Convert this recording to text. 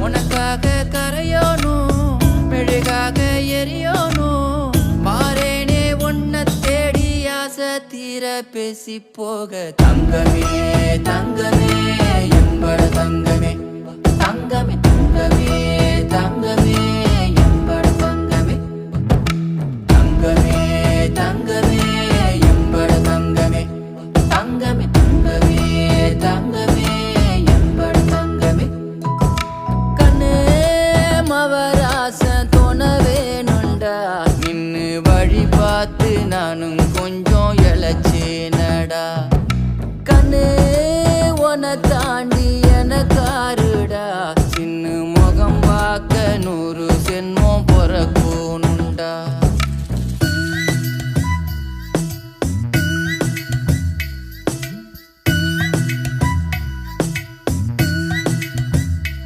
உனக்காக கரையோனும் மெழுகாக எரியோனும் மாறேனே உன்னை தேடி ஆசை தீர பேசி போக. தங்கமே தங்க வழி பார்த்து நானும் கொஞ்சம் இழைச்சேனடா கண்ணு உன தாண்டி